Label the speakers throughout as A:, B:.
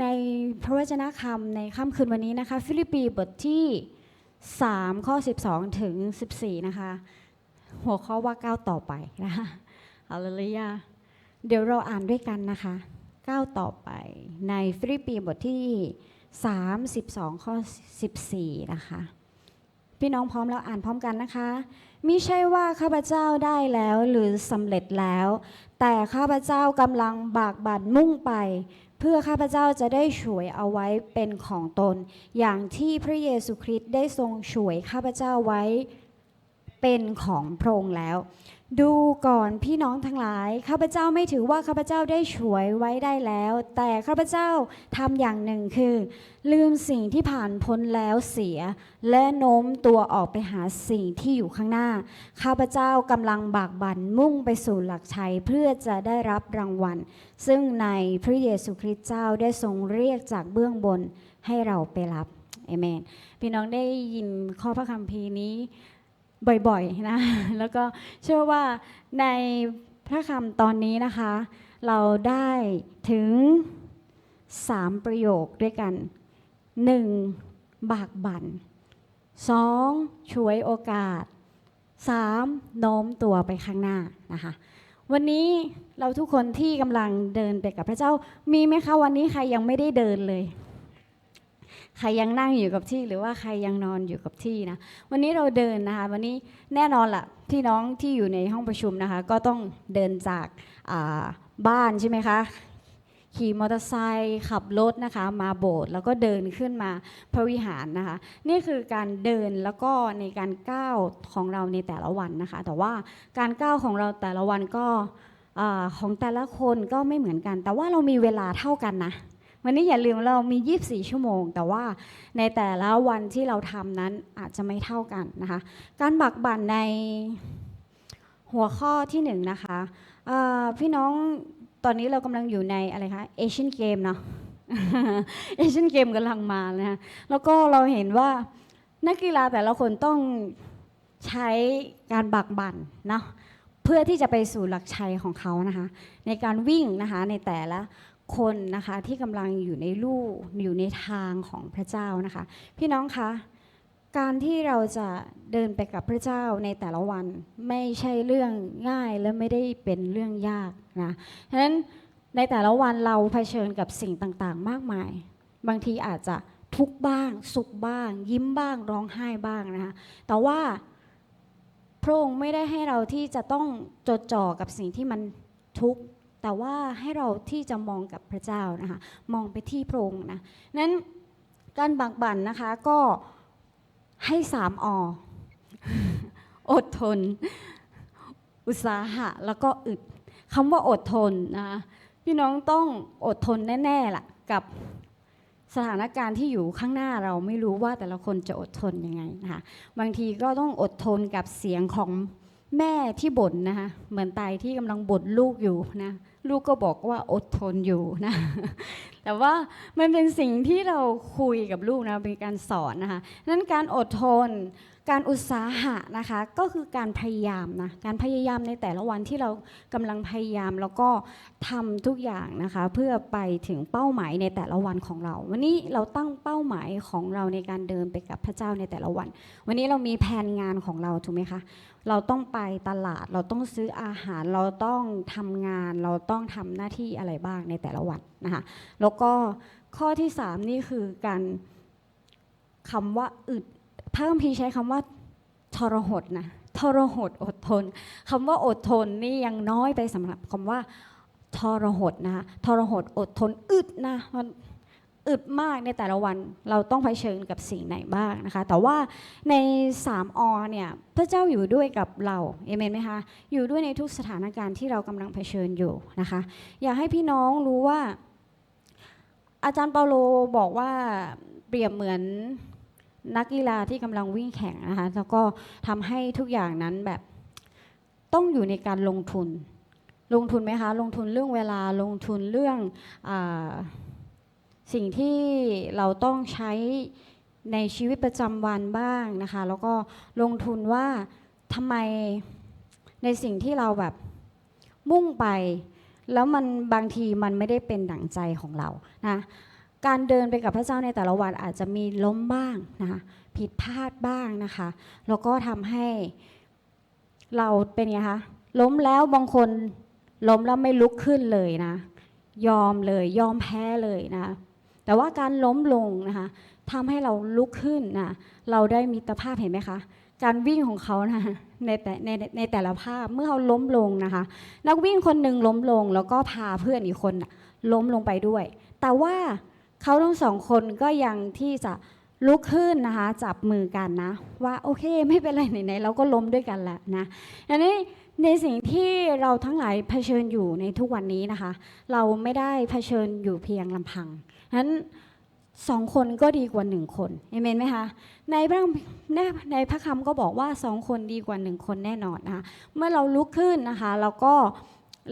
A: ในพระวจนะคำในค่ำคืนวันนี้นะคะ ฟิลิปปีบทที่ 3 ข้อ 12 ถึง 14 นะคะ หัวข้อว่าก้าวต่อไปนะคะฮาเลลูยาเดี๋ยวเราอ่านด้วยกันนะคะก้าวต่อไปในฟิลิปปีบทที่32ข้อ 14 นะคะ พี่น้องพร้อมแล้วอ่านพร้อมกันนะคะมิใช่ว่าข้าพเจ้าได้แล้วหรือสำเร็จแล้ว แต่ข้าพเจ้ากำลังบากบั่นมุ่งไป เพื่อข้าพเจ้าจะได้ฉวยเอาไว้เป็นของตน อย่างที่พระเยซูคริสต์ได้ทรงฉวยข้าพเจ้าไว้เป็นของพระองค์แล้ว ดูก่อนพี่น้องทั้งหลาย ข้าพเจ้าไม่ถือว่าข้าพเจ้าได้ฉวยไว้ได้แล้ว แต่ข้าพเจ้าทำอย่างหนึ่งคือ ลืมสิ่งที่ผ่านพ้นแล้วเสีย และโน้มตัวออกไปหาสิ่งที่อยู่ข้างหน้า ข้าพเจ้ากำลังบากบั่นมุ่งไปสู่หลักชัยเพื่อจะได้รับรางวัล ซึ่งในพระเยซูคริสต์เจ้าได้ทรงเรียกจากเบื้องบนให้เราไปรับเอเมนพี่น้องได้ยินข้อพระคัมภีร์นี้ บ่อยๆนะ แล้วก็เชื่อว่าในพระคำตอนนี้นะคะ เราได้ถึงสามประโยคด้วยกันหนึ่งบากบั่นสองช่วยโอกาสสามโน้มตัวไปข้างหน้านะคะวันนี้เราทุกคนที่กำลังเดินไปกับพระเจ้ามีไหมคะวันนี้ใครยังไม่ได้เดินเลย ใครยังนั่งอยู่กับที่หรือว่าใครยังนอนอยู่กับที่นะ วันนี้เราเดินนะคะ วันนี้แน่นอนละ่ะพี่น้องที่อยู่ในห้องประชุมนะคะ ก็ต้องเดินจากาบ้านใช่ไหมคะขี่มอเตอร์ไซค์ขับรถนะคะมาโบสถ์แล้วก็เดินขึ้นมาพระวิหารนะคะ นี่คือการเดินแล้วก็ในการก้าวของเราในแต่ละวันนะคะ แต่ว่าการก้าวของเราแต่ละวันก็ของแต่ละคนก็ไม่เหมือนกัน แต่ว่าเรามีเวลาเท่ากันนะ วันนี้อย่าลืมเรามี 24 ชั่วโมง แต่ว่าในแต่ละวันที่เราทำนั้นอาจจะไม่เท่ากันนะคะ การบักบั่นในหัวข้อที่หนึ่งนะคะพี่น้องตอนนี้เรากำลังอยู่ในอะไรคะเอเชียนเกมเนาะเอเชียนเกมกำลังมานะคะแล้วก็เราเห็นว่านักกีฬาแต่ละคนต้องใช้การบักบั่นเนาะเพื่อที่จะไปสู่หลักชัยของเขานะคะ ในการวิ่งนะคะในแต่ละ คนนะคะที่กำลังอยู่ในลู่อยู่ในทางของพระเจ้านะคะ พี่น้องคะการที่เราจะเดินไปกับพระเจ้าในแต่ละวันไม่ใช่เรื่องง่ายและไม่ได้เป็นเรื่องยากนะฉะนั้นในแต่ละวันเราเผชิญกับสิ่งต่างๆ มากมาย บางทีอาจจะทุกบ้าง สุขบ้าง ยิ้มบ้างร้องไห้บ้างนะคะแต่ว่าพระองค์ไม่ได้ให้เราที่จะต้องจดจ่อกับสิ่งที่มันทุกข์ แต่ว่าให้เราที่จะมองกับพระเจ้านะคะมองไปที่พระองค์นะนั้นการบักบั่นนะคะก็ให้สามออดทน อุตสาหะ แล้วก็อึดคำว่าอดทนนะคะพี่น้องต้องอดทนแน่ๆล่ะกับสถานการณ์ที่อยู่ข้างหน้าเราไม่รู้ว่าแต่ละคนจะอดทนยังไงนะคะบางทีก็ต้องอดทนกับเสียงของแม่ที่บ่นนะคะเหมือนตายที่กำลังบ่นลูกอยู่นะ ลูกก็บอกว่าอดทนอยู่นะ แต่ว่ามันเป็นสิ่งที่เราคุยกับลูกนะเป็นการสอนนะคะนั้นการอดทน การอุตสาหะนะคะก็คือการพยายามนะการพยายามในแต่ละวันที่เรากำลังพยายามแล้วก็ทำทุกอย่างนะคะเพื่อไปถึงเป้าหมายในแต่ละวันของเรา วันนี้เราตั้งเป้าหมายของเราในการเดินไปกับพระเจ้าในแต่ละวัน วันนี้เรามีแผนงานของเราถูกไหมคะเราต้องไปตลาดเราต้องซื้ออาหารเราต้องทำงานเราต้อง้องทำหน้าที่อะไรบ้างในแต่ละวันนะคะแล้วก็ข้อที่สามนี่คือการคำว่าอึดพระคัมภีร์ใช้คำว่าทรหดนะทรหดอดทนคำว่าอดทนนี่ยังน้อยไปสำหรับคำว่าทรหดนะคะทรหดอดทนอึดนะมัน อึดมากในแต่ละวันเราต้องเผชิญกับสิ่งไหนบ้างนะคะ แต่ว่าใน3อเนี่ยพระเจ้าอยู่ด้วยกับเราเอเมนไหมคะอยู่ด้วยในทุกสถานการณ์ที่เรากำลังเผชิญอยู่นะคะ อยากให้พี่น้องรู้ว่า อาจารย์เปาโลบอกว่าเปรียบเหมือนนักกีฬาที่กำลังวิ่งแข่งนะคะแล้วก็ทำให้ทุกอย่างนั้นแบบต้องอยู่ในการลงทุน ลงทุนไหมคะลงทุนเรื่องเวลาลงทุนเรื่องอ สิ่งที่เราต้องใช้ในชีวิตประจำวันบ้างนะคะ แล้วก็ลงทุนว่าทำไมในสิ่งที่เราแบบมุ่งไป แล้วมันบางทีมันไม่ได้เป็นดั่งใจของเรานะการเดินไปกับพระเจ้าในแต่ละวันอาจจะมีล้มบ้างนะคะผิดพลาดบ้างนะคะแล้วก็ทำให้เราเป็นไงคะล้มแล้วบางคนล้มแล้วไม่ลุกขึ้นเลยนะ ยอมเลยยอมแพ้เลยนะ แต่ว่าการล้มลงนะคะทำให้เราลุกขึ้นนะเราได้มิตรภาพเห็นไหมคะ การวิ่งของเขานะในแต่ในในแต่ละภาพเมื่อเขาล้มลงนะคะ นักวิ่งคนหนึ่งล้มลง แล้วก็พาเพื่อนอีกคนล้มลงไปด้วย แต่ว่าเขาทั้งสองคนก็ยังที่จะลุกขึ้นนะคะ จับมือกันนะ ว่าโอเคไม่เป็นไรไหนๆเราก็ล้มด้วยกันแหละนะอันนี้ในสิ่งที่เราทั้งหลายเผชิญอยู่ในทุกวันนี้นะคะ เราไม่ได้เผชิญอยู่เพียงลำพัง นั้นสองคนก็ดีกว่าหนึ่งคนเอเมนไหมคะในพระในในพระคำก็บอกว่าสองคนดีกว่าหนึ่งคนแน่นอนนะคะเมื่อเราลุกขึ้นนะคะเราก็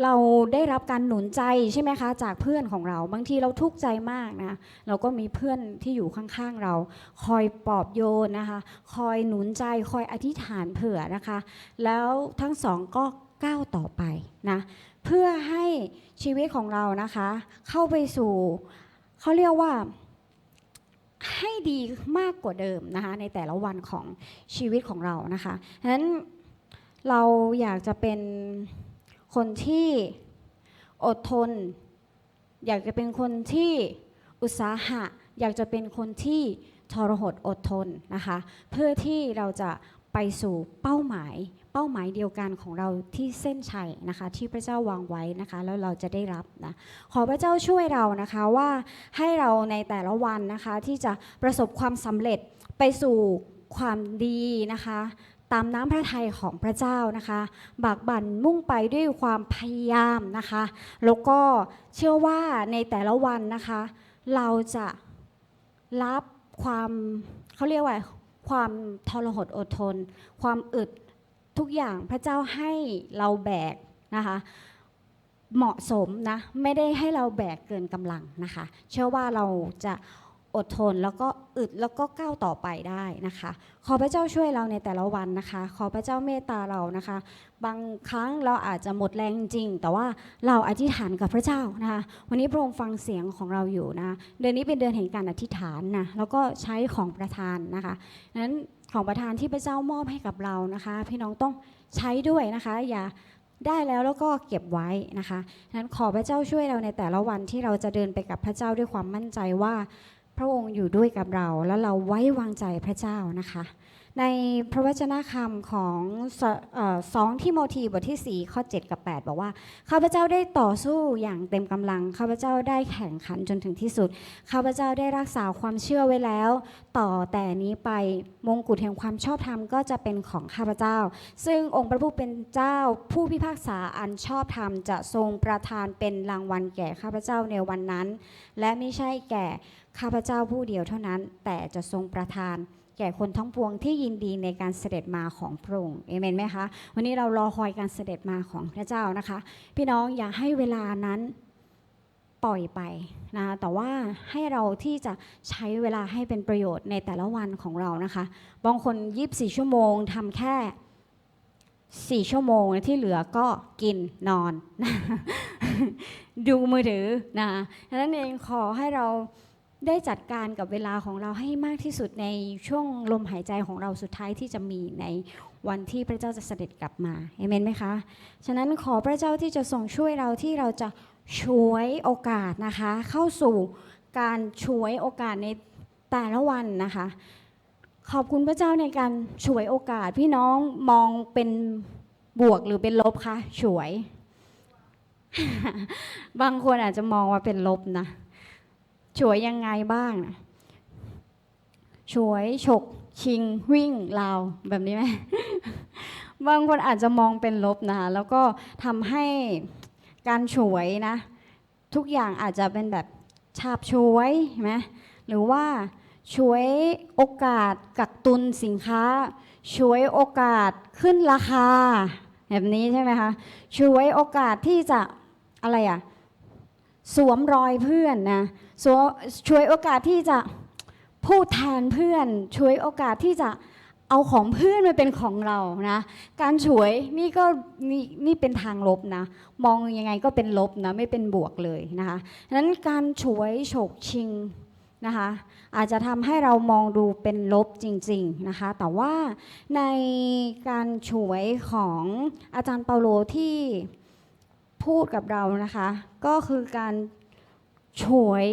A: เราได้รับการหนุนใจใช่ไหมคะ จากเพื่อนของเรา บางทีเราทุกข์ใจมากนะ เราก็มีเพื่อนที่อยู่ข้างๆเรา คอยปลอบโยนนะคะ คอยหนุนใจคอยอธิษฐานเผื่อนะคะ แล้วทั้งสองก็ก้าวต่อไปนะเพื่อให้ชีวิตของเรานะคะ เข้าไปสู่ เขาเรียกว่าให้ดีมากกว่าเดิมนะคะในแต่ละวันของชีวิตของเรานะคะฉะนั้นเราอยากจะเป็นคนที่อดทน อยากจะเป็นคนที่อุตสาหะ อยากจะเป็นคนที่ทรหดอดทนนะคะ เพื่อที่เราจะไปสู่เป้าหมาย เป้าหมายเดียวกันของเราที่เส้นชัยนะคะ ที่พระเจ้าวางไว้นะคะ แล้วเราจะได้รับนะขอพระเจ้าช่วยเรานะคะว่าให้เราในแต่ละวันนะคะ ที่จะประสบความสำเร็จไปสู่ความดีนะคะตามน้ำพระทัยของพระเจ้านะคะ บากบั่นมุ่งไปด้วยความพยายามนะคะ แล้วก็เชื่อว่าในแต่ละวันนะคะ เราจะรับความเขาเรียกว่าความทรหดอดทน ความอึด ทุกอย่างพระเจ้าให้เราแบกนะคะเหมาะสมนะไม่ได้ให้เราแบกเกินกำลังนะคะ เชื่อว่าเราจะอดทนแล้วก็อึดแล้วก็ก้าวต่อไปได้นะคะ ขอพระเจ้าช่วยเราในแต่ละวันนะคะ ขอพระเจ้าเมตตาเรานะคะ บางครั้งเราอาจจะหมดแรงจริง แต่ว่าเราอธิษฐานกับพระเจ้านะคะ วันนี้พระองค์ฟังเสียงของเราอยู่นะ เดือนนี้เป็นเดือนแห่งการอธิษฐานนะแล้วก็ใช้ของประทานนะคะนั้น ของประทานที่พระเจ้ามอบให้กับเรานะคะ พี่น้องต้องใช้ด้วยนะคะ อย่าได้แล้วแล้วก็เก็บไว้นะคะนั้นขอพระเจ้าช่วยเราในแต่ละวันที่เราจะเดินไปกับพระเจ้าด้วยความมั่นใจว่า พระองค์อยู่ด้วยกับเรา แล้วเราไว้วางใจพระเจ้านะคะ ในพระวจนะคำของสองทิโมธีบทที่ 4 ข้อ 7 กับ 8 บอกว่า ข้าพเจ้าได้ต่อสู้อย่างเต็มกำลัง ข้าพเจ้าได้แข่งขันจนถึงที่สุด ข้าพเจ้าได้รักษาความเชื่อไว้แล้ว ต่อแต่นี้ไปมงกุฎแห่งความชอบธรรมก็จะเป็นของข้าพเจ้า ซึ่งองค์พระผู้เป็นเจ้าผู้พิพากษาอันชอบธรรมจะทรงประทานเป็นรางวัลแก่ข้าพเจ้าในวันนั้น และไม่ใช่แก่ข้าพเจ้าผู้เดียวเท่านั้น แต่จะทรงประทาน แก่คนทั้งปวงที่ยินดีในการเสด็จมาของพระองค์เอเมนไหมคะวันนี้เรารอคอยการเสด็จมาของพระเจ้านะคะ พี่น้องอย่าให้เวลานั้นปล่อยไปนะแต่ว่าให้เราที่จะใช้เวลาให้เป็นประโยชน์ในแต่ละวันของเรานะคะบางคน24ชั่วโมงทำแค่4ชั่วโมงที่เหลือก็กินนอน ดูมือถือนะดังนั้นเองขอให้เรา ได้จัดการกับเวลาของเราให้มากที่สุดในช่วงลมหายใจของเราสุดท้ายที่จะมีในวันที่พระเจ้าจะเสด็จกลับมาเอเมนไหมคะ ฉะนั้นขอพระเจ้าที่จะทรงช่วยเราที่เราจะช่วยโอกาสนะคะ เข้าสู่การช่วยโอกาสในแต่ละวันนะคะ ขอบคุณพระเจ้าในการช่วยโอกาสพี่น้องมองเป็นบวกหรือเป็นลบคะช่วย บางคนอาจจะมองว่าเป็นลบนะ ฉวยยังไงบ้างนะฉวยฉก ชิง วิ่งราวแบบนี้ไหมบางคนอาจจะมองเป็นลบนะคะแล้วก็ทำให้การฉวยนะ ทุกอย่างอาจจะเป็นแบบฉาบฉวยไหมหรือว่าฉวยโอกาสกักตุนสินค้าฉวยโอกาสขึ้นราคา แบบนี้ใช่ไหมคะฉวยโอกาสที่จะอะไรอะสวมรอยเพื่อนนะ ช่วยโอกาสที่จะพูดแทนเพื่อน ช่วยโอกาสที่จะเอาของเพื่อนมาเป็นของเรานะ การฉวยนี่ก็นี่นี่เป็นทางลบนะ มองยังไงก็เป็นลบนะไม่เป็นบวกเลยนะคะนั้นการฉวยฉกชิงนะคะอาจจะทำให้เรามองดูเป็นลบจริงๆนะคะ แต่ว่าในการฉวยของอาจารย์เปาโลที่พูดกับเรานะคะ ก็คือการ ฉวย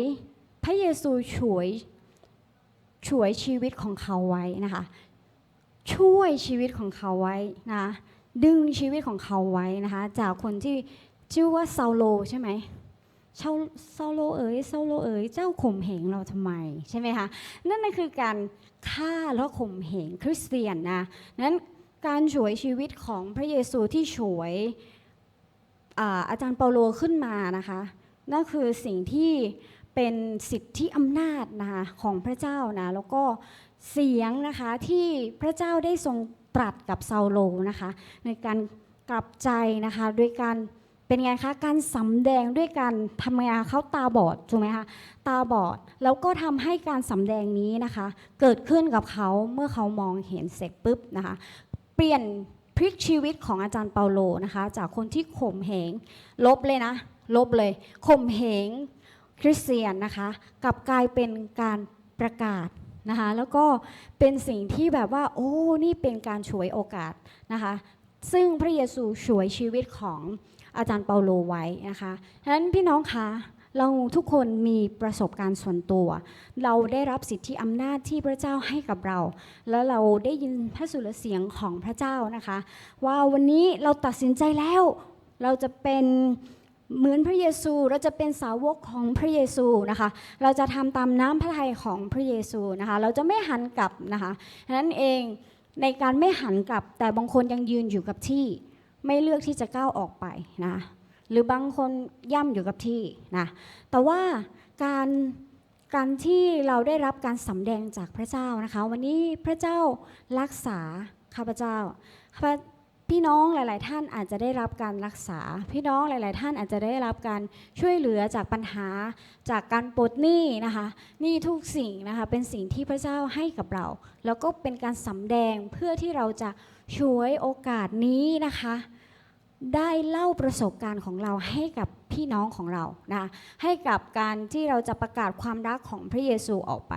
A: พระเยซูฉวยฉวยชีวิตของเขาไว้นะคะ ช่วยชีวิตของเขาไว้นะดึงชีวิตของเขาไว้นะคะจากคนที่ชื่อว่าซาโลใช่ไหมเชาซาโลเอ๋ยซาโลเอ๋ยเจ้าข่มเหงเราทำไมใช่ไหมคะนั่นน่ะคือการฆ่าแล้วข่มเหงคริสเตียนนะนั้นการฉวยชีวิตของพระเยซูที่ฉวยอาอาจารย์เปาโลขึ้นมานะคะ นั่นคือสิ่งที่เป็นสิทธิอำนาจนะคะของพระเจ้านะแล้วก็เสียงนะคะที่พระเจ้าได้ทรงตรัสกับซาโลนะคะในการกลับใจนะคะด้วยการเป็นไงคะการสำแดงด้วยการทำไงคะเขาตาบอดถูกไหมคะตาบอดแล้วก็ทำให้การสำแดงนี้นะคะ เกิดขึ้นกับเขาเมื่อเขามองเห็นเสร็จปุ๊บนะคะ เปลี่ยนพลิกชีวิตของอาจารย์เปาโลนะคะ จากคนที่ข่มเหงลบเลยนะ ลบเลยข่มเหงคริสเตียนนะคะกลับกลายเป็นการประกาศนะคะแล้วก็เป็นสิ่งที่แบบว่า โอ้นี่เป็นการฉวยโอกาสนะคะซึ่งพระเยซูฉวยชีวิตของอาจารย์เปาโลไว้นะคะฉะนั้นพี่น้องคะเราทุกคนมีประสบการณ์ส่วนตัว เราได้รับสิทธิอำนาจที่พระเจ้าให้กับเรา แล้วเราได้ยินพระสุรเสียงของพระเจ้านะคะ ว่าวันนี้เราตัดสินใจแล้ว เราจะเป็น เหมือนพระเยซูเราจะเป็นสาวกของพระเยซูนะคะ เราจะทำตามน้ำพระทัยของพระเยซูนะคะ เราจะไม่หันกลับนะคะฉะนั้นเองในการไม่หันกลับ แต่บางคนยังยืนอยู่กับที่ ไม่เลือกที่จะก้าวออกไปนะหรือบางคนย่ำอยู่กับที่นะแต่ว่าการการที่เราได้รับการสำแดงจากพระเจ้านะคะ วันนี้พระเจ้ารักษาข้าพเจ้าข้า พี่น้องหลาย ๆ ท่านอาจจะได้รับการรักษา พี่น้องหลาย ๆ ท่านอาจจะได้รับการช่วยเหลือจากปัญหาจากการปลดหนี้นะคะนี่ทุกสิ่งนะคะเป็นสิ่งที่พระเจ้าให้กับเรา แล้วก็เป็นการสำแดงเพื่อที่เราจะช่วยโอกาสนี้นะคะ ได้เล่าประสบการณ์ของเราให้กับพี่น้องของเรานะให้กับการที่เราจะประกาศความรักของพระเยซูออกไป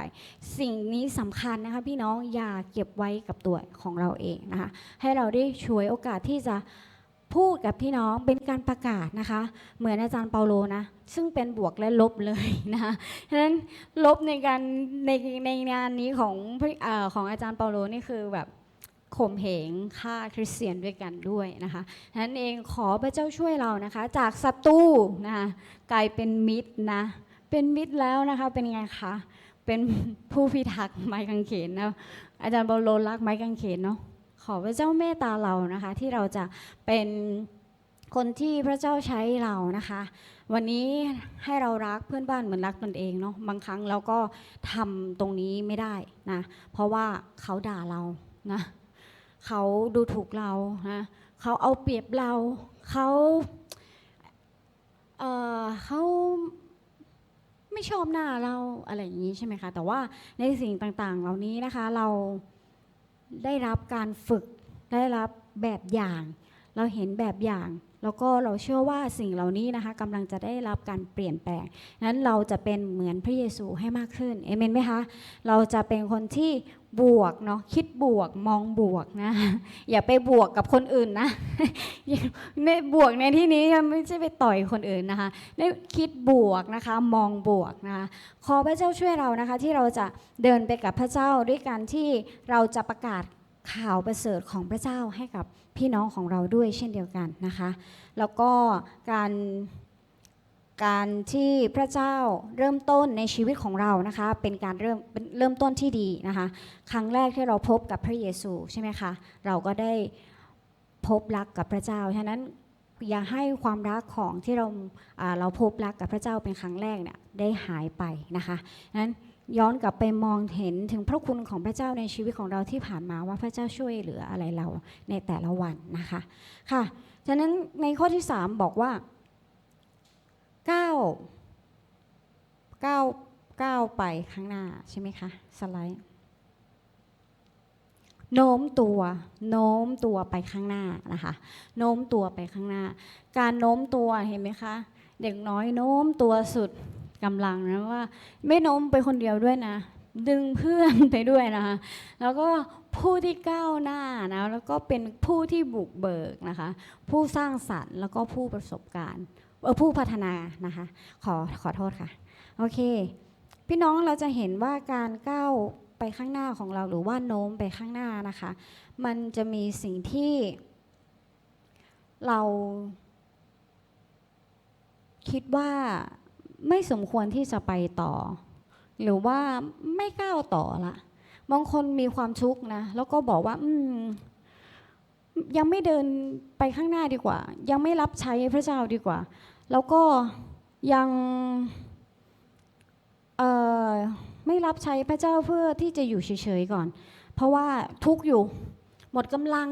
A: สิ่งนี้สำคัญนะคะพี่น้องอย่าเก็บไว้กับตัวของเราเองนะคะให้เราได้ช่วยโอกาสที่จะพูดกับพี่น้องเป็นการประกาศนะคะ เหมือนอาจารย์เปาโลนะ ซึ่งเป็นบวกและลบเลยนะคะฉะนั้นลบในการในในงานนี้ของอของอาจารย์เปาโลนี่คือแบบ ข่มเหงฆ่าคริสเตียนด้วยกันด้วยนะคะนั้นเองขอพระเจ้าช่วยเรานะคะ จากศัตรูนะคะกลายเป็นมิตรนะเป็นมิตรแล้วนะคะเป็นไงคะเป็นผู้พิทักษ์ไม้กางเขนนะอาจารย์เปาโลรักไม้กางเขนเนาะขอพระเจ้าเมตตาเรานะคะ ที่เราจะเป็นคนที่พระเจ้าใช้เรานะคะ วันนี้ให้เรารักเพื่อนบ้านเหมือนรักตนเองเนาะบางครั้งเราก็ทำตรงนี้ไม่ได้นะเพราะว่าเขาด่าเรานะ เขาดูถูกเรานะเขาเอาเปรียบเราเขาเอ่อเขาไม่ชอบหน้าเราอะไรอย่างนี้ใช่ไหมคะ แต่ว่าในสิ่งต่างๆ เหล่านี้นะคะเราได้รับการฝึกได้รับแบบอย่าง เราเห็นแบบอย่าง แล้วก็เราเชื่อว่าสิ่งเหล่านี้นะคะกำลังจะได้รับการเปลี่ยนแปลงนั้นเราจะเป็นเหมือนพระเยซูให้มากขึ้นเอเมนไหมคะเราจะเป็นคนที่บวกเนาะคิดบวกมองบวกนะอย่าไปบวกกับคนอื่นนะในบวกในที่นี้ไม่ใช่ไปต่อยคนอื่นนะคะได้คิดบวกนะคะมองบวกนะคะขอพระเจ้าช่วยเรานะคะที่เราจะเดินไปกับพระเจ้าด้วยการที่เราจะประกาศ ข่าวประเสริฐของพระเจ้าให้กับพี่น้องของเราด้วยเช่นเดียวกันนะคะ แล้วก็การการที่พระเจ้าเริ่มต้นในชีวิตของเรานะคะ เป็นการเริ่มเริ่มต้นที่ดีนะคะ ครั้งแรกที่เราพบกับพระเยซูใช่ไหมคะเราก็ได้พบรักกับพระเจ้าฉะนั้นอย่าให้ความรักของที่เราอ่าเราพบรักกับพระเจ้าเป็นครั้งแรกเนี่ยได้หายไปนะคะนั้น ย้อนกลับไปมองเห็นถึงพระคุณของพระเจ้าในชีวิตของเราที่ผ่านมาว่าพระเจ้าช่วยเหลืออะไรเราในแต่ละวันนะคะค่ะฉะนั้นในข้อที่ 3 บอกว่าก้าวก้าวก้าวไปข้างหน้าใช่ไหมคะสไลด์โน้มตัว โน้มตัวไปข้างหน้านะคะ โน้มตัวไปข้างหน้า การโน้มตัวเห็นไหมคะ เด็กน้อยโน้มตัวสุด กำลังนะว่า ไม่โน้มไปคนเดียวด้วยนะ ดึงเพื่อนไปด้วยนะคะแล้วก็ผู้ที่ก้าวหน้านะแล้วก็เป็นผู้ที่บุกเบิกนะคะ ผู้สร้างสรรค์แล้วก็ผู้ประสบการณ์เออผู้พัฒนานะคะขอขอโทษค่ะโอเค พี่น้องเราจะเห็นว่าการก้าวไปข้างหน้าของเราหรือว่าโน้มไปข้างหน้านะคะ มันจะมีสิ่งที่เราคิดว่า ไม่สมควรที่จะไปต่อ หรือว่าไม่ก้าวต่อละบางคนมีความทุกข์นะ แล้วก็บอกว่า อืม ยังไม่เดินไปข้างหน้าดีกว่า ยังไม่รับใช้พระเจ้าดีกว่า แล้วก็ยังเอ่อไม่รับใช้พระเจ้าเพื่อที่จะอยู่เฉยๆก่อน เพราะว่าทุกข์อยู่ หมดกำลัง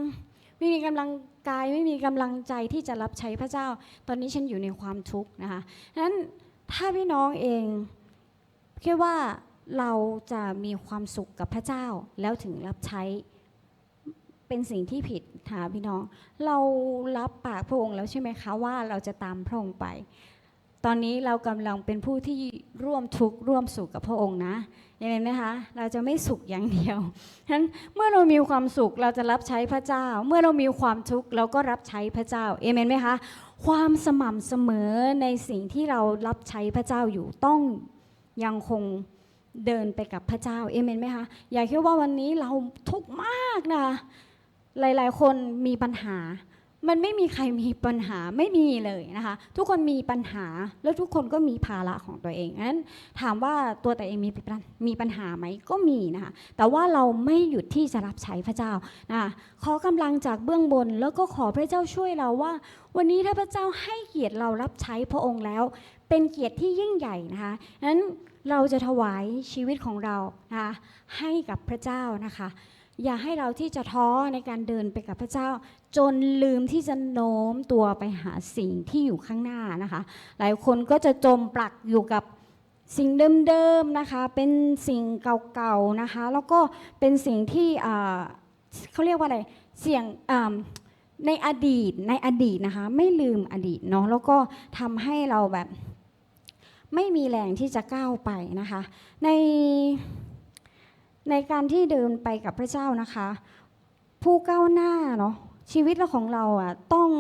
A: ไม่มีกำลังกายไม่มีกำลังใจที่จะรับใช้พระเจ้า ตอนนี้ฉันอยู่ในความทุกข์นะคะฉะนั้น ถ้าพี่น้องเองคิดว่าเราจะมีความสุขกับพระเจ้าแล้วถึงรับใช้เป็นสิ่งที่ผิดค่ะพี่น้อง เรารับปากพระองค์แล้วใช่ไหมคะว่าเราจะตามพระองค์ไป ตอนนี้เรากำลังเป็นผู้ที่ร่วมทุกข์ร่วมสุขกับพระองค์นะยังไงนะคะ เราจะไม่สุขอย่างเดียวฉะนั้นเมื่อเรามีความสุขเราจะรับใช้พระเจ้า เมื่อเรามีความทุกข์เราก็รับใช้พระเจ้าเอเมนไหมคะ ความสม่ำเสมอในสิ่งที่เรารับใช้พระเจ้าอยู่ต้องยังคงเดินไปกับพระเจ้าเอเมนไหมคะอย่าคิดว่าวันนี้เราทุกข์มากนะหลาย ๆ คนมีปัญหา มันไม่มีใครมีปัญหาไม่มีเลยนะคะ ทุกคนมีปัญหาแล้วทุกคนก็มีภาระของตัวเองงั้นถามว่าตัวแต่เองมีปัญมีปัญหาไหมก็มีนะคะแต่ว่าเราไม่หยุดที่จะรับใช้พระเจ้านะคะขอกำลังจากเบื้องบนแล้วก็ขอพระเจ้าช่วยเราว่า วันนี้ถ้าพระเจ้าให้เกียรติเรารับใช้พระองค์แล้ว เป็นเกียรติที่ยิ่งใหญ่นะคะนั้นเราจะถวายชีวิตของเรานะคะให้กับพระเจ้านะคะ อย่าให้เราที่จะท้อในการเดินไปกับพระเจ้า จนลืมที่จะโน้มตัวไปหาสิ่งที่อยู่ข้างหน้านะคะ หลายคนก็จะจมปลักอยู่กับสิ่งเดิมๆนะคะ เป็นสิ่งเก่าๆนะคะ แล้วก็เป็นสิ่งที่เขาเรียกว่าอะไรเสี่ยงในอดีตในอดีตนะคะ ไม่ลืมอดีตเนาะแล้วก็ทำให้เราแบบไม่มีแรงที่จะก้าวไปนะคะ ใน ในการที่เดินไปกับพระเจ้านะคะ ผู้ก้าวหน้าเนาะชีวิตเราของเราอะต้อง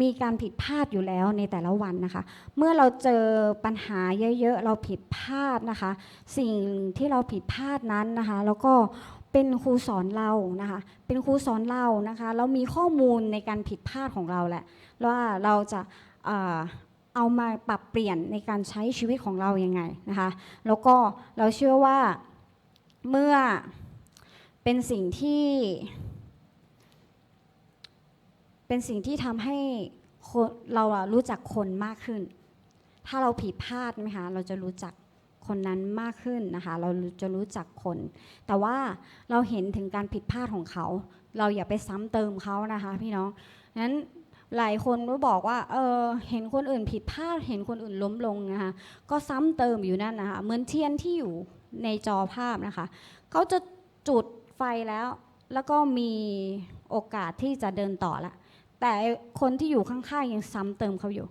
A: มีการผิดพลาดอยู่แล้วในแต่ละวันนะคะ เมื่อเราเจอปัญหาเยอะๆ เราผิดพลาดนะคะ สิ่งที่เราผิดพลาดนั้นนะคะ แล้วก็เป็นครูสอนเรานะคะ เป็นครูสอนเรานะคะแล้วมีข้อมูลในการผิดพลาดของเราแหละว่าเราจะเอ่อเอามาปรับเปลี่ยนในการใช้ชีวิตของเรายังไงนะคะ แล้วก็เราเชื่อว่า เมื่อเป็นสิ่งที่ เป็นสิ่งที่ทำให้เรารู้จักคนมากขึ้น ถ้าเราผิดพลาดไหมคะเราจะรู้จักคนนั้นมากขึ้นนะคะ เราจะรู้จักคน แต่ว่าเราเห็นถึงการผิดพลาดของเขา เราอย่าไปซ้ำเติมเขานะคะ พี่น้องนั้นหลายคนก็บอกว่าเออเห็นคนอื่นผิดพลาด เห็นคนอื่นล้มลงนะคะ ก็ซ้ำเติมอยู่นั่นนะคะ เหมือนเทียนที่อยู่ ในจอภาพนะคะ เขาจะจุดไฟแล้ว แล้วก็มีโอกาสที่จะเดินต่อละ แต่คนที่อยู่ข้างๆยังซ้ำเติมเขาอยู่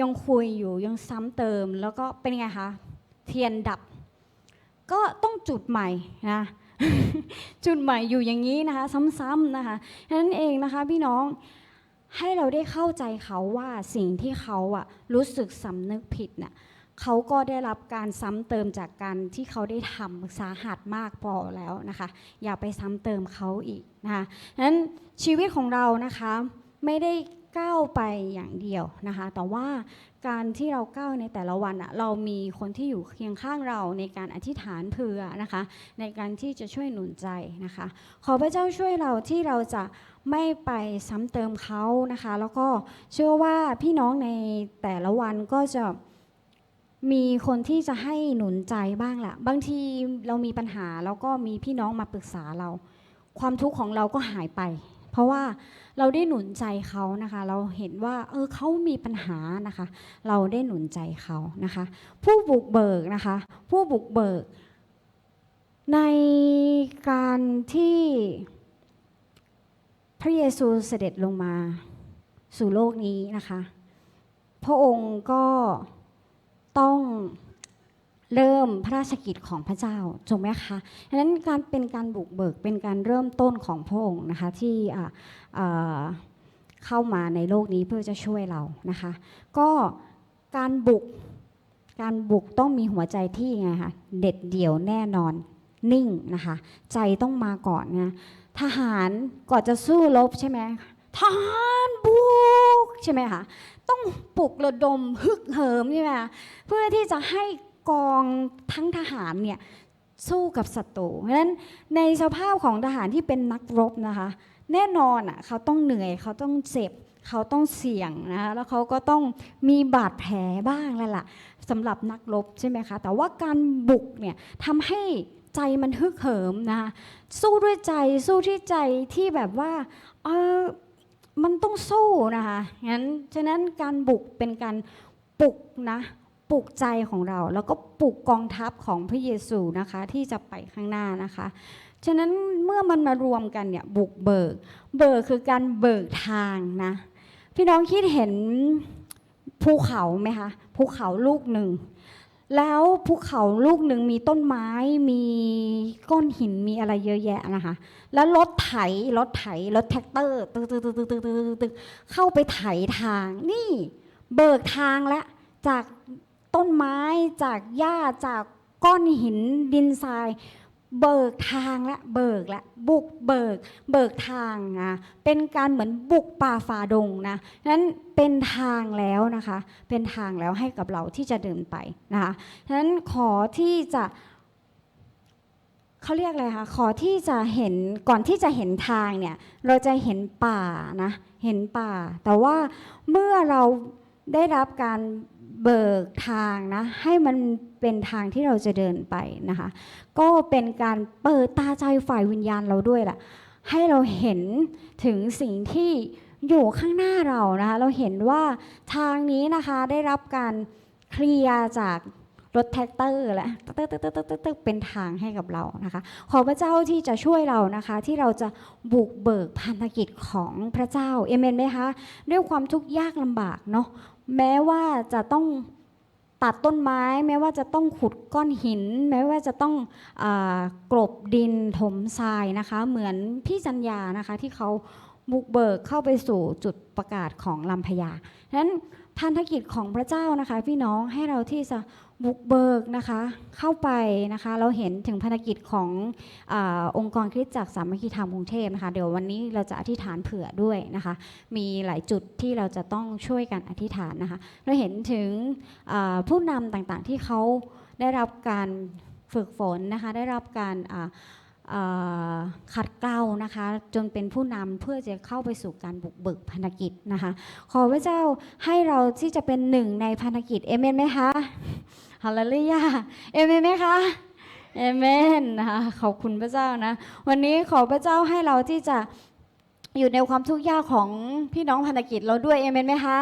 A: ยังคุยอยู่ยังซ้ำเติม แล้วก็เป็นไงคะเทียนดับ ก็ต้องจุดใหม่นะจุดใหม่อยู่อย่างนี้นะคะ ซ้ำๆนะคะฉะนั้นเองนะคะพี่น้องให้เราได้เข้าใจเขาว่าสิ่งที่เขาอะรู้สึกสำนึกผิดน่ะ เขาก็ได้รับการซ้ำเติมจากการที่เขาได้ทำสาหัสมากพอแล้วนะคะ อย่าไปซ้ำเติมเขาอีกนะคะนั้นชีวิตของเรานะคะไม่ได้ก้าวไปอย่างเดียวนะคะ แต่ว่าการที่เราก้าวในแต่ละวันอะเรามีคนที่อยู่เคียงข้างเราในการอธิษฐานเผื่อนะคะ ในการที่จะช่วยหนุนใจนะคะ ขอพระเจ้าช่วยเราที่เราจะไม่ไปซ้ำเติมเขานะคะ แล้วก็เชื่อว่าพี่น้องในแต่ละวันก็จะ มีคนที่จะให้หนุนใจบ้างแหละบางทีเรามีปัญหาแล้วก็มีพี่น้องมาปรึกษาเรา ความทุกข์ของเราก็หายไป เพราะว่าเราได้หนุนใจเขานะคะ เราเห็นว่าเออเขามีปัญหานะคะ เราได้หนุนใจเขานะคะ ผู้บุกเบิกนะคะ ผู้บุกเบิก ในการที่พระเยซูเสด็จลงมาสู่โลกนี้นะคะ พระองค์ก็ ต้องเริ่มพระราชกิจของพระเจ้าถูกไหมคะดังนั้นการเป็นการบุกเบิกเป็นการเริ่มต้นของพระองค์นะคะที่เข้ามาในโลกนี้เพื่อจะช่วยเรานะคะ ก็การบุกการบุกต้องมีหัวใจที่ไงคะเด็ดเดี่ยวแน่นอนนิ่งนะคะ ใจต้องมาก่อนนะทหารก่อนจะสู้รบใช่ไหมทหารบุกใช่ไหมคะต้องปลุกระดมฮึกเหิมใช่ไหมคะเพื่อที่จะให้กองทั้งทหารเนี่ยสู้กับศัตรูเพราะฉะนั้นในสภาพของทหารที่เป็นนักรบนะคะ แน่นอนอะเขาต้องเหนื่อยเขาต้องเจ็บเขาต้องเสี่ยงนะคะแล้วเขาก็ต้องมีบาดแผลบ้างแล้วล่ะสำหรับนักรบใช่ไหมคะแต่ว่าการบุกเนี่ยทำให้ใจมันฮึกเหิมนะคะสู้ด้วยใจสู้ที่ใจที่แบบว่าเออ มันต้องสู้นะคะงั้นฉะนั้นการบุกเป็นการปลุกนะปลุกใจของเรา แล้วก็ปลุกกองทัพของพระเยซูนะคะ ที่จะไปข้างหน้านะคะ ฉะนั้นเมื่อมันมารวมกันเนี่ยบุกเบิก เบิกคือการเบิกทางนะพี่น้องคิดเห็นภูเขาไหมคะภูเขาลูกหนึ่ง แล้วภูเขาลูกหนึ่งมีต้นไม้มีก้อนหินมีอะไรเยอะแยะนะคะ แล้วรถไถรถไถรถแท็กเตอร์ตึกตึกตึกตึกตึกตึกตึกเข้าไปไถทาง นี่เบิกทางแล้วจากต้นไม้จากหญ้าจากก้อนหินดินทราย เบิกทางและเบิกและบุกเบิก เบิกทางนะเป็นการเหมือนบุกป่าฝ่าดงนะนั้นเป็นทางแล้วนะคะ เป็นทางแล้วให้กับเราที่จะเดินไปนะคะนั้นขอที่จะเขาเรียกอะไรคะขอที่จะเห็นก่อนที่จะเห็นทางเนี่ยเราจะเห็นป่านะเห็นป่า แต่ว่าเมื่อเราได้รับการ เบิกทางนะให้มันเป็นทางที่เราจะเดินไปนะคะ ก็เป็นการเปิดตาใจฝ่ายวิญญาณเราด้วยแหละให้เราเห็นถึงสิ่งที่อยู่ข้างหน้าเรานะคะเราเห็นว่าทางนี้นะคะได้รับการเคลียร์จากรถแท็กเตอร์และตึ๊กตึ๊กตึ๊กตึ๊กตึ๊กตึ๊กเป็นทางให้กับเรานะคะ ขอพระเจ้าที่จะช่วยเรานะคะ ที่เราจะบุกเบิกพันธกิจของพระเจ้าเอเมนไหมคะด้วยความทุกข์ยากลำบากเนาะ แม้ว่าจะต้องตัดต้นไม้ แม้ว่าจะต้องขุดก้อนหิน แม้ว่าจะต้องอกลบดินถมทรายนะคะ เหมือนพี่จัญญานะคะที่เขาบุกเบิกเข้าไปสู่จุดประกาศของลำพญาดังนั้นพันธกิจของพระเจ้านะคะ พี่น้องให้เราที่จะ บุกเบิกนะคะเข้าไปนะคะเราเห็นถึงภารกิจของอองค์กรคริสตจักรสามัคคีธรรมกรุงเทพนะคะเดี๋ยววันนี้เราจะอธิษฐานเผื่อด้วยนะคะมีหลายจุดที่เราจะต้องช่วยกันอธิษฐานนะคะเราเห็นถึงผู้นำต่างๆที่เขาได้รับการฝึกฝนนะคะได้รับการอ่า ขัดเกลานะคะ จนเป็นผู้นำเพื่อจะเข้าไปสู่การบุกเบิกพันธกิจนะคะ ขอพระเจ้าให้เราที่จะเป็นหนึ่งในพันธกิจเอเมนไหมคะฮาเลลูยาเอเมนไหมคะเอเมนนะคะขอบคุณพระเจ้านะ วันนี้ขอพระเจ้าให้เราที่จะอยู่ในความทุกข์ยากของพี่น้องพันธกิจเราด้วยเอเมนไหมคะ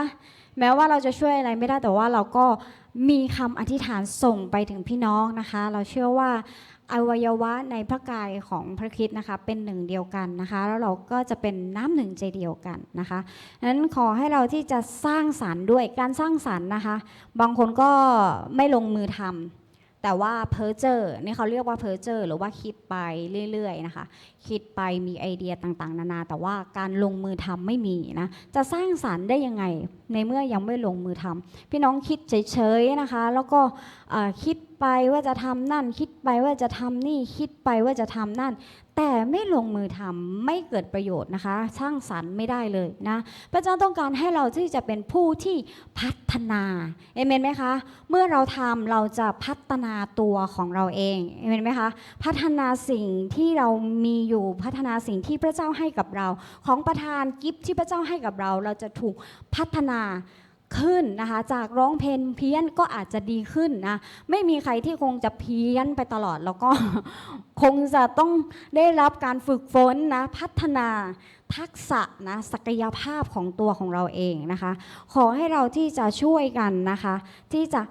A: แม้ว่าเราจะช่วยอะไรไม่ได้แต่ว่าเราก็มีคำอธิษฐานส่งไปถึงพี่น้องนะคะ เราเชื่อว่า อวัยวะในพระกายของพระคิดนะคะเป็นหนึ่งเดียวกันนะคะ แล้วเราก็จะเป็นน้ำหนึ่งใจเดียวกันนะคะนั้นขอให้เราที่จะสร้างสรรค์ด้วยการสร้างสรรค์นะคะ บางคนก็ไม่ลงมือทำ แต่ว่าเพอเจอร์นี่เขาเรียกว่าเพอเจอร์หรือว่าคิดไปเรื่อยๆนะคะคิดไปมีไอเดียต่างๆ นานา แต่ว่าการลงมือทำไม่มีนะจะสร้างสรรค์ได้ยังไง ในเมื่อยังไม่ลงมือทำพี่น้องคิดเฉยๆนะคะ แล้วก็คิดไปว่าจะทำนั่น คิดไปว่าจะทำนี่คิดไปว่าจะทำนั่น แต่ไม่ลงมือทำไม่เกิดประโยชน์นะคะ สร้างสรรค์ไม่ได้เลยนะพระเจ้าต้องการให้เราที่จะเป็นผู้ที่พัฒนาเอเมนไหมคะ เมื่อเราทำเราจะพัฒนาตัวของเราเองเอเมนไหมคะ พัฒนาสิ่งที่เรามีอยู่พัฒนาสิ่งที่พระเจ้าให้กับเรา ของประทานกิฟต์ที่พระเจ้าให้กับเรา เราจะถูกพัฒนา ขึ้นนะคะ จากร้องเพลงเพี้ยนก็อาจจะดีขึ้นนะ ไม่มีใครที่คงจะเพี้ยนไปตลอดแล้วก็ คงจะต้องได้รับการฝึกฝนนะพัฒนาทักษะนะศักยภาพของตัวของเราเองนะคะ ขอให้เราที่จะช่วยกันนะคะ ที่จะ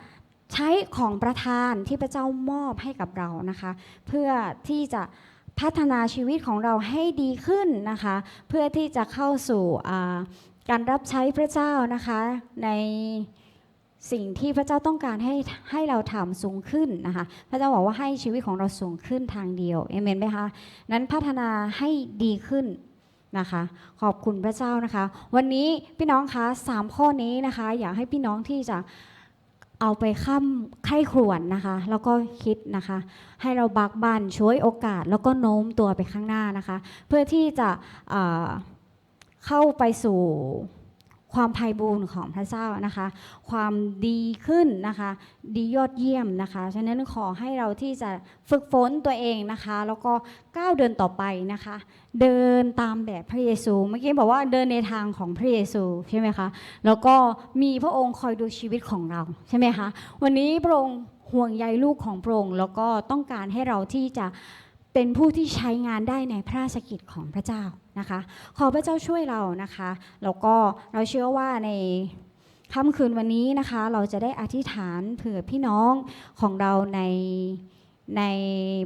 A: ใช้ของประทานที่พระเจ้ามอบให้กับเรานะคะ เพื่อที่จะพัฒนาชีวิตของเราให้ดีขึ้นนะคะ เพื่อที่จะเข้าสู่ การรับใช้พระเจ้านะคะในสิ่งที่พระเจ้าต้องการให้ให้เราทำสูงขึ้นนะคะ พระเจ้าบอกว่าให้ชีวิตของเราสูงขึ้นทางเดียวเอเมนไหมคะนั้นพัฒนาให้ดีขึ้นนะคะ ขอบคุณพระเจ้านะคะ วันนี้พี่น้องคะสามข้อนี้นะคะ อยากให้พี่น้องที่จะเอาไปข้ามไข้ครวนนะคะ แล้วก็คิดนะคะ ให้เราบักบันช่วยโอกาส แล้วก็โน้มตัวไปข้างหน้านะคะ เพื่อที่จะ เข้าไปสู่ความไพ่บูรณ์ของพระเจ้านะคะ ความดีขึ้นนะคะ ดียอดเยี่ยมนะคะ ฉะนั้นขอให้เราที่จะฝึกฝนตัวเองนะคะ แล้วก็ก้าวเดินต่อไปนะคะ เดินตามแบบพระเยซู เมื่อกี้บอกว่าเดินในทางของพระเยซูใช่ไหมคะ แล้วก็มีพระองค์คอยดูชีวิตของเราใช่ไหมคะ วันนี้พระองค์ห่วงใยลูกของพระองค์ แล้วก็ต้องการให้เราที่จะเป็นผู้ที่ใช้งานได้ในพระราชกิจของพระเจ้า นะคะ ขอพระเจ้าช่วยเรานะคะแล้วก็เราเชื่อว่าในค่ำคืนวันนี้นะคะ เราจะได้อธิษฐานเผื่อพี่น้องของเราในใน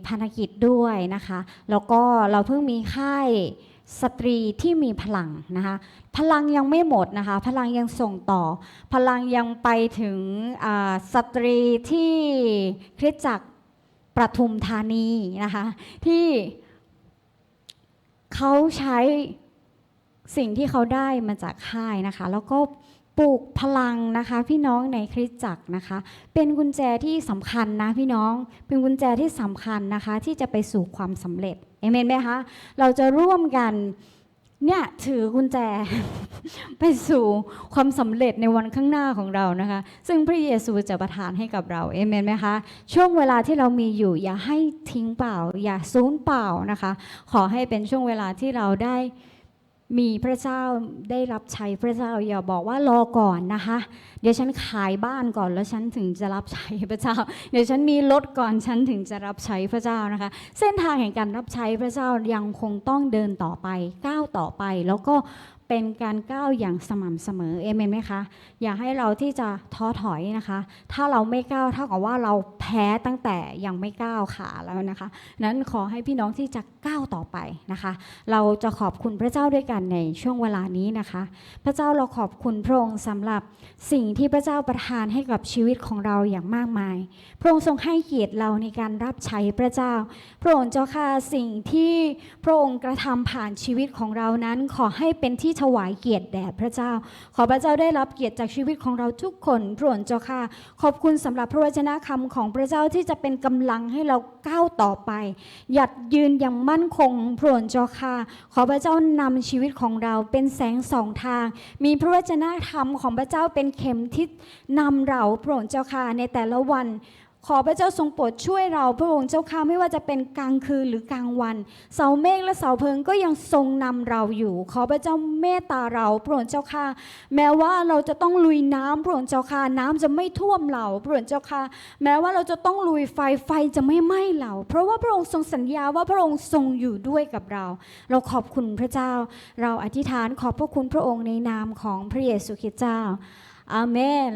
A: พันธกิจด้วยนะคะ แล้วก็เราเพิ่งมีค่ายสตรีที่มีพลังนะคะ พลังยังไม่หมดนะคะ พลังยังส่งต่อ พลังยังไปถึงสตรีที่คริสตจักรประทุมธานีนะคะ ที่ เขาใช้สิ่งที่เขาได้มาจากค่ายนะคะ แล้วก็ปลูกพลังนะคะ พี่น้องในคริสตจักรนะคะ เป็นกุญแจที่สำคัญนะพี่น้องเป็นกุญแจที่สำคัญนะคะ ที่จะไปสู่ความสำเร็จเอเมนไหมคะเราจะร่วมกัน เนี่ยถือกุญแจ ไปสู่ความสำเร็จในวันข้างหน้าของเรานะคะ ซึ่งพระเยซูจะประทานให้กับเราเอเมนไหมคะ ช่วงเวลาที่เรามีอยู่อย่าให้ทิ้งเปล่า อย่าสูญเปล่านะคะ ขอให้เป็นช่วงเวลาที่เราได้ มีพระเจ้าได้รับใช้พระเจ้าอย่าบอกว่ารอก่อนนะคะ เดี๋ยวฉันขายบ้านก่อนแล้วฉันถึงจะรับใช้พระเจ้า เดี๋ยวฉันมีรถก่อนฉันถึงจะรับใช้พระเจ้านะคะ เส้นทางแห่งการรับใช้พระเจ้ายังคงต้องเดินต่อไปก้าวต่อไปแล้วก็ เป็นการก้าวอย่างสม่ำเสมอเอเมนไหมคะ อย่าให้เราที่จะท้อถอยนะคะ ถ้าเราไม่ก้าวเท่ากับว่าเราแพ้ตั้งแต่ยังไม่ก้าวขาแล้วนะคะ นั้นขอให้พี่น้องที่จะก้าวต่อไปนะคะ เราจะขอบคุณพระเจ้าด้วยกันในช่วงเวลานี้นะคะ พระเจ้าเราขอบคุณพระองค์สำหรับสิ่งที่พระเจ้าประทานให้กับชีวิตของเราอย่างมากมาย พระองค์ทรงให้เกียรติเราในการรับใช้พระเจ้า พระองค์เจ้าค่ะสิ่งที่พระองค์กระทำผ่านชีวิตของเรานั้นขอให้เป็นที่ถวายเกียรติแด่พระเจ้า ขอพระเจ้าได้รับเกียรติจากชีวิตของเราทุกคนพระองค์เจ้าค่ะ ขอบคุณสำหรับพระวจนะคำของพระเจ้าที่จะเป็นกำลังให้เราก้าวต่อไป หยัดยืนอย่างมั่นคงพระองค์เจ้าค่ะ ขอพระเจ้านำชีวิตของเราเป็นแสงสองทาง มีพระวจนะธรรมของพระเจ้าเป็นเข็มทิศนำเราพระองค์เจ้าค่ะในแต่ละวัน ขอพระเจ้าทรงโปรดช่วยเราพระองค์เจ้าค่ะไม่ว่าจะเป็นกลางคืนหรือกลางวัน เสาเมฆและเสาเพลิงก็ยังทรงนำเราอยู่ ขอพระเจ้าเมตตาเราพระองค์เจ้าค่ะแม้ว่าเราจะต้องลุยน้ำพระองค์เจ้าค่ะน้ำจะไม่ท่วมเราพระองค์เจ้าค่ะแม้ว่าเราจะต้องลุยไฟไฟจะไม่ไหม้เรา เพราะว่าพระองค์ทรงสัญญาว่าพระองค์ทรงอยู่ด้วยกับเรา เราขอบคุณพระเจ้า เราอธิษฐานขอบพระคุณพระองค์ในนามของพระเยซูคริสต์เจ้าอาเมน